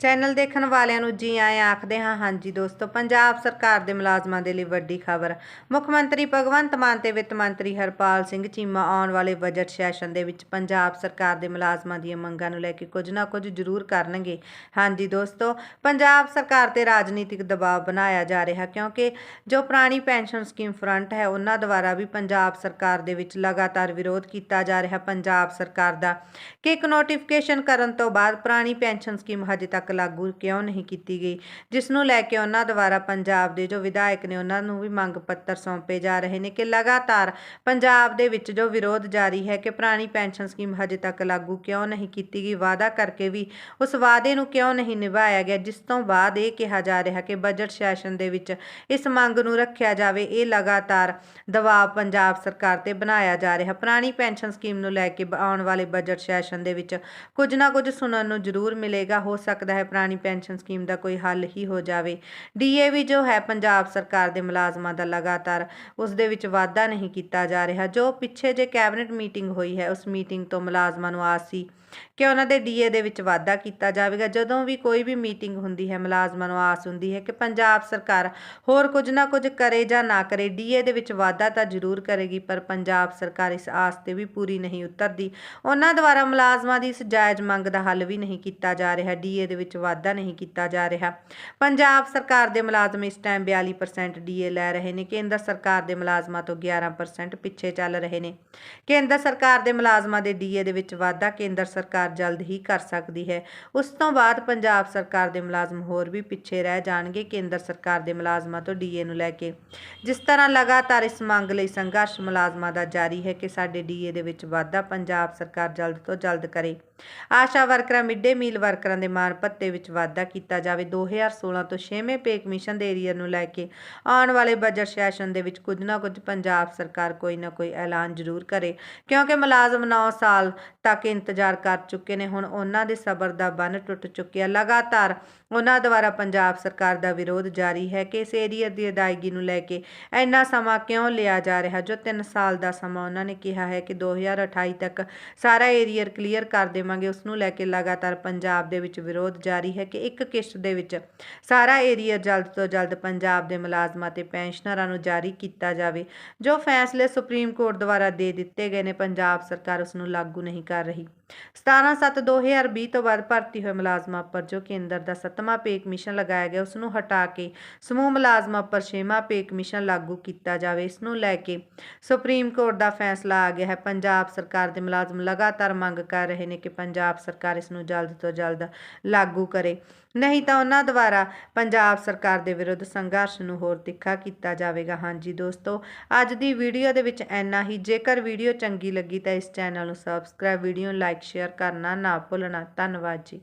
Channel ਦੇਖਣ ਵਾਲਿਆਂ ਨੂੰ ਜੀ ਆਇਆਂ ਆਖਦੇ ਹਾਂ, ਹਾਂਜੀ ਦੋਸਤੋ, ਪੰਜਾਬ ਸਰਕਾਰ ਦੇ ਮੁਲਾਜ਼ਮਾਂ ਦੇ ਲਈ ਵੱਡੀ ਖਬਰ। ਮੁੱਖ ਮੰਤਰੀ ਭਗਵੰਤ ਮਾਨ ਤੇ ਵਿੱਤ ਮੰਤਰੀ ਹਰਪਾਲ ਸਿੰਘ ਚੀਮਾ ਆਉਣ ਵਾਲੇ ਬਜਟ ਸੈਸ਼ਨ ਦੇ ਵਿੱਚ ਪੰਜਾਬ ਸਰਕਾਰ ਦੇ ਮੁਲਾਜ਼ਮਾਂ ਦੀਆਂ ਮੰਗਾਂ ਨੂੰ ਲੈ ਕੇ ਕੁਝ ਨਾ ਕੁਝ ਜ਼ਰੂਰ ਕਰਨਗੇ। ਹਾਂਜੀ ਦੋਸਤੋ, ਪੰਜਾਬ ਸਰਕਾਰ ਤੇ ਰਾਜਨੀਤਿਕ ਦਬਾਅ ਬਣਾਇਆ ਜਾ ਰਿਹਾ, ਕਿਉਂਕਿ ਜੋ ਪੁਰਾਣੀ ਪੈਨਸ਼ਨ ਸਕੀਮ ਫਰੰਟ ਹੈ, ਉਹਨਾਂ ਦੁਆਰਾ ਵੀ ਪੰਜਾਬ ਸਰਕਾਰ ਦੇ ਵਿੱਚ ਲਗਾਤਾਰ ਵਿਰੋਧ ਕੀਤਾ ਜਾ ਰਿਹਾ। ਪੰਜਾਬ ਸਰਕਾਰ ਦਾ ਕਿ ਇੱਕ ਨੋਟੀਫਿਕੇਸ਼ਨ ਕਰਨ ਤੋਂ ਬਾਅਦ ਪੁਰਾਣੀ ਪੈਨਸ਼ਨ ਸਕੀਮ ਹਜੇ ਤੱਕ ਲਾਗੂ ਕਿਉਂ ਨਹੀਂ ਕੀਤੀ ਗਈ, ਜਿਸ ਨੂੰ ਲੈ ਕੇ ਉਹਨਾਂ ਦੁਆਰਾ ਪੰਜਾਬ ਦੇ ਜੋ ਵਿਧਾਇਕ ਨੇ ਉਹਨਾਂ ਨੂੰ ਵੀ ਮੰਗ ਪੱਤਰ ਸੌਂਪੇ ਜਾ ਰਹੇ ਨੇ ਕਿ ਲਗਾਤਾਰ ਪੰਜਾਬ ਦੇ ਵਿੱਚ ਜੋ ਵਿਰੋਧ ਜਾਰੀ ਹੈ ਕਿ ਪੁਰਾਣੀ ਪੈਨਸ਼ਨ ਸਕੀਮ ਹਜੇ ਤੱਕ ਲਾਗੂ ਕਿਉਂ ਨਹੀਂ ਕੀਤੀ ਗਈ, ਵਾਅਦਾ ਕਰਕੇ ਵੀ ਉਸ ਵਾਅਦੇ ਨੂੰ ਕਿਉਂ ਨਹੀਂ ਨਿਭਾਇਆ ਗਿਆ, ਜਿਸ ਤੋਂ ਬਾਅਦ ਇਹ ਕਿਹਾ ਜਾ ਰਿਹਾ ਕਿ ਬਜਟ ਸੈਸ਼ਨ ਦੇ ਵਿੱਚ ਇਸ ਮੰਗ ਨੂੰ ਰੱਖਿਆ ਜਾਵੇ, ਇਹ ਲਗਾਤਾਰ ਦਬਾਅ ਪੰਜਾਬ ਸਰਕਾਰ ਤੇ ਬਣਾਇਆ ਜਾ ਰਿਹਾ। ਪੁਰਾਣੀ ਪੈਨਸ਼ਨ ਸਕੀਮ ਨੂੰ ਲੈ ਕੇ ਆਉਣ ਵਾਲੇ ਬਜਟ ਸੈਸ਼ਨ ਦੇ ਵਿੱਚ ਕੁਝ ਨਾ ਕੁਝ ਸੁਣਨ ਨੂੰ ਜ਼ਰੂਰ ਮਿਲੇਗਾ, ਹੋ ਸਕਦਾ ਹੈ ਪੁਰਾਣੀ ਪੈਨਸ਼ਨ ਸਕੀਮ ਦਾ ਕੋਈ ਹੱਲ ਹੀ ਹੋ ਜਾਵੇ। ਡੀਏਵੀ ਜੋ ਹੈ, ਪੰਜਾਬ ਸਰਕਾਰ ਦੇ ਮੁਲਾਜ਼ਮਾਂ ਦਾ ਲਗਾਤਾਰ ਉਸ ਦੇ ਵਿੱਚ ਵਾਧਾ ਨਹੀਂ ਕੀਤਾ ਜਾ ਰਿਹਾ। ਜੋ ਪਿੱਛੇ ਜੇ ਕੈਬਨਿਟ ਮੀਟਿੰਗ ਹੋਈ ਹੈ, ਉਸ ਮੀਟਿੰਗ ਤੋਂ ਮੁਲਾਜ਼ਮਾਂ ਨੂੰ ਆਸ ਸੀ ਕਿ ਉਹਨਾਂ ਦੇ ਡੀਏ ਦੇ ਵਿੱਚ ਵਾਧਾ ਕੀਤਾ ਜਾਵੇਗਾ। ਜਦੋਂ ਵੀ ਕੋਈ ਵੀ ਮੀਟਿੰਗ ਹੁੰਦੀ ਹੈ, ਮੁਲਾਜ਼ਮਾਂ ਨੂੰ ਆਸ ਹੁੰਦੀ ਹੈ ਕਿ ਪੰਜਾਬ ਸਰਕਾਰ ਹੋਰ ਕੁਝ ਨਾ ਕੁਝ ਕਰੇ ਜਾਂ ਨਾ ਕਰੇ ਡੀਏ ਦੇ ਵਿੱਚ ਵਾਧਾ ਤਾਂ ਜ਼ਰੂਰ ਕਰੇਗੀ, ਪਰ ਪੰਜਾਬ ਸਰਕਾਰ ਇਸ ਆਸ ਤੇ ਵੀ ਪੂਰੀ ਨਹੀਂ ਉਤਰਦੀ। ਉਹਨਾਂ ਦੁਆਰਾ ਮੁਲਾਜ਼ਮਾਂ ਦੀ ਇਸ ਜਾਇਜ਼ ਮੰਗ ਦਾ ਹੱਲ ਵੀ ਨਹੀਂ ਕੀਤਾ ਜਾ ਰਿਹਾ। ਡੀਏ ਦੇ ਵਿੱਚ ਵਾਧਾ ਨਹੀਂ ਕੀਤਾ ਜਾ ਰਿਹਾ। ਪੰਜਾਬ ਸਰਕਾਰ ਦੇ ਮੁਲਾਜ਼ਮ ਇਸ ਟਾਈਮ 42% ਡੀਏ ਲੈ ਰਹੇ ਨੇ। ਕੇਂਦਰ ਸਰਕਾਰ ਦੇ ਮੁਲਾਜ਼ਮਾਂ ਤੋਂ 11% ਪਿੱਛੇ ਚੱਲ ਰਹੇ ਨੇ। ਕੇਂਦਰ ਸਰਕਾਰ ਦੇ ਮੁਲਾਜ਼ਮਾਂ ਦੇ ਡੀਏ ਦੇ ਵਿੱਚ ਵਾਧਾ ਕੇਂਦਰ ਸਰਕਾਰ ਜਲਦ ਹੀ ਕਰ ਸਕਦੀ ਹੈ। ਉਸ ਤੋਂ ਬਾਅਦ ਪੰਜਾਬ ਸਰਕਾਰ ਦੇ ਮੁਲਾਜ਼ਮ ਹੋਰ ਵੀ ਪਿੱਛੇ ਰਹਿ ਜਾਣਗੇ ਕੇਂਦਰ ਸਰਕਾਰ ਦੇ ਮੁਲਾਜ਼ਮਾਂ ਤੋਂ ਡੀਏ ਨੂੰ ਲੈ ਕੇ। ਜਿਸ ਤਰ੍ਹਾਂ ਲਗਾਤਾਰ ਇਸ ਮੰਗ ਲਈ ਸੰਘਰਸ਼ ਮੁਲਾਜ਼ਮਾਂ ਦਾ ਜਾਰੀ ਹੈ ਕਿ ਸਾਡੇ ਡੀਏ ਦੇ ਵਿੱਚ ਵਾਧਾ ਪੰਜਾਬ ਸਰਕਾਰ ਜਲਦ ਤੋਂ ਜਲਦ ਕਰੇ। ਆਸ਼ਾ ਵਰਕਰਾਂ ਮਿੱਡੇ ਮੀਲ ਵਰਕਰਾਂ ਦੇ ਮਾਣ ਭੱਤੇ ਵਿੱਚ ਵਾਧਾ ਕੀਤਾ ਜਾਵੇ। 2016 ਤੋਂ 6ਵੇਂ ਪੇ ਕਮਿਸ਼ਨ ਦੇ ਏਰੀਅਰ ਨੂੰ ਲੈ ਕੇ ਆਉਣ ਵਾਲੇ ਬਜਟ ਸੈਸ਼ਨ ਦੇ ਵਿੱਚ ਕੁਝ ਨਾ ਕੁਝ ਪੰਜਾਬ ਸਰਕਾਰ ਕੋਈ ਨਾ ਕੋਈ ਐਲਾਨ ਜ਼ਰੂਰ ਕਰੇ। ਕਿਉਂਕਿ ਮੁਲਾਜ਼ਮ 9 ਸਾਲ ਤੱਕ ਇੰਤਜ਼ਾਰ ਕਰ ਚੁੱਕੇ ਨੇ, ਹੁਣ ਉਹਨਾਂ ਦੇ ਸਬਰ ਦਾ ਬੰਨ ਟੁੱਟ ਚੁੱਕਿਆ। ਲਗਾਤਾਰ ਉਹਨਾਂ ਦੁਆਰਾ ਪੰਜਾਬ ਸਰਕਾਰ ਦਾ ਵਿਰੋਧ ਜਾਰੀ ਹੈ ਕਿ ਇਸ ਏਰੀਅਰ ਦੀ ਅਦਾਇਗੀ ਨੂੰ ਲੈ ਕੇ ਇੰਨਾ ਸਮਾਂ ਕਿਉਂ ਲਿਆ ਜਾ ਰਿਹਾ? ਜੋ 3 ਸਾਲ ਦਾ ਸਮਾਂ ਉਹਨਾਂ ਨੇ ਕਿਹਾ ਹੈ ਕਿ 2028 ਤੱਕ ਸਾਰਾ ਏਰੀਅਰ ਕਲੀਅਰ ਕਰ ਦੇਵਾਂਗੇ। ਉਸ ਨੂੰ ਲੈ ਕੇ ਲਗਾਤਾਰ ਪੰਜਾਬ ਦੇ ਵਿੱਚ ਵਿਰੋਧ ਜਾਰੀ ਹੈ ਕਿ ਇੱਕ ਕਿਸ਼ਤ ਦੇ ਵਿੱਚ ਸਾਰਾ ਏਰੀਆ ਜਲਦ ਤੋਂ ਜਲਦ ਪੰਜਾਬ ਦੇ ਮੁਲਾਜ਼ਮਾਂ ਤੇ ਪੈਨਸ਼ਨਰਾਂ ਨੂੰ ਜਾਰੀ ਕੀਤਾ ਜਾਵੇ, ਜੋ ਫੈਸਲੇ ਸੁਪਰੀਮ ਕੋਰਟ ਦੁਆਰਾ ਦੇ ਦਿੱਤੇ ਗਏ ਨੇ। ਪੰਜਾਬ ਸਰਕਾਰ ਉਸ ਨੂੰ ਲਾਗੂ ਨਹੀਂ ਕਰ ਰਹੀ। 17/7/2020 ਤੋਂ ਬਾਅਦ ਭਰਤੀ ਹੋਏ ਮੁਲਾਜ਼ਮਾਂ ਉੱਪਰ, ਜੋ ਕੇਂਦਰ ਦਾ ਸੱਤਵਾਂ ਪੇ ਕਮਿਸ਼ਨ ਲਗਾਇਆ ਗਿਆ, ਉਸ ਨੂੰ ਹਟਾ ਕੇ ਸਮੂਹ ਮੁਲਾਜ਼ਮਾਂ ਉੱਪਰ ਛੇਵਾਂ ਪੇ ਕਮਿਸ਼ਨ ਲਾਗੂ ਕੀਤਾ ਜਾਵੇ। ਇਸ ਨੂੰ ਲੈ ਕੇ ਸੁਪਰੀਮ ਕੋਰਟ ਦਾ ਫੈਸਲਾ ਆ ਗਿਆ ਹੈ। ਪੰਜਾਬ ਸਰਕਾਰ ਦੇ ਮੁਲਾਜ਼ਮ ਲਗਾਤਾਰ ਮੰਗ ਕਰ ਰਹੇ ਨੇ ਕਿ ਪੰਜਾਬ ਸਰਕਾਰ ਇਸ ਨੂੰ ਜਲਦ ਤੋਂ ਜਲਦ ਲਾਗੂ ਕਰੇ। ਨਹੀਂ ਤਾਂ ਉਹਨਾਂ ਦੁਆਰਾ ਪੰਜਾਬ ਸਰਕਾਰ ਦੇ ਵਿਰੁੱਧ ਸੰਘਰਸ਼ ਨੂੰ ਹੋਰ ਤਿੱਖਾ ਕੀਤਾ ਜਾਵੇਗਾ। ਹਾਂਜੀ ਦੋਸਤੋ, ਅੱਜ ਦੀ ਵੀਡੀਓ ਦੇ ਵਿੱਚ ਇੰਨਾ ਹੀ। ਜੇਕਰ ਵੀਡੀਓ ਚੰਗੀ ਲੱਗੀ ਤਾਂ ਇਸ ਚੈਨਲ ਨੂੰ ਸਬਸਕ੍ਰਾਈਬ ਵੀਡੀਓ ਨੂੰ ਲਾਈਕ ਸ਼ੇਅਰ ਕਰਨਾ ਨਾ ਭੁੱਲਣਾ। ਧੰਨਵਾਦ ਜੀ।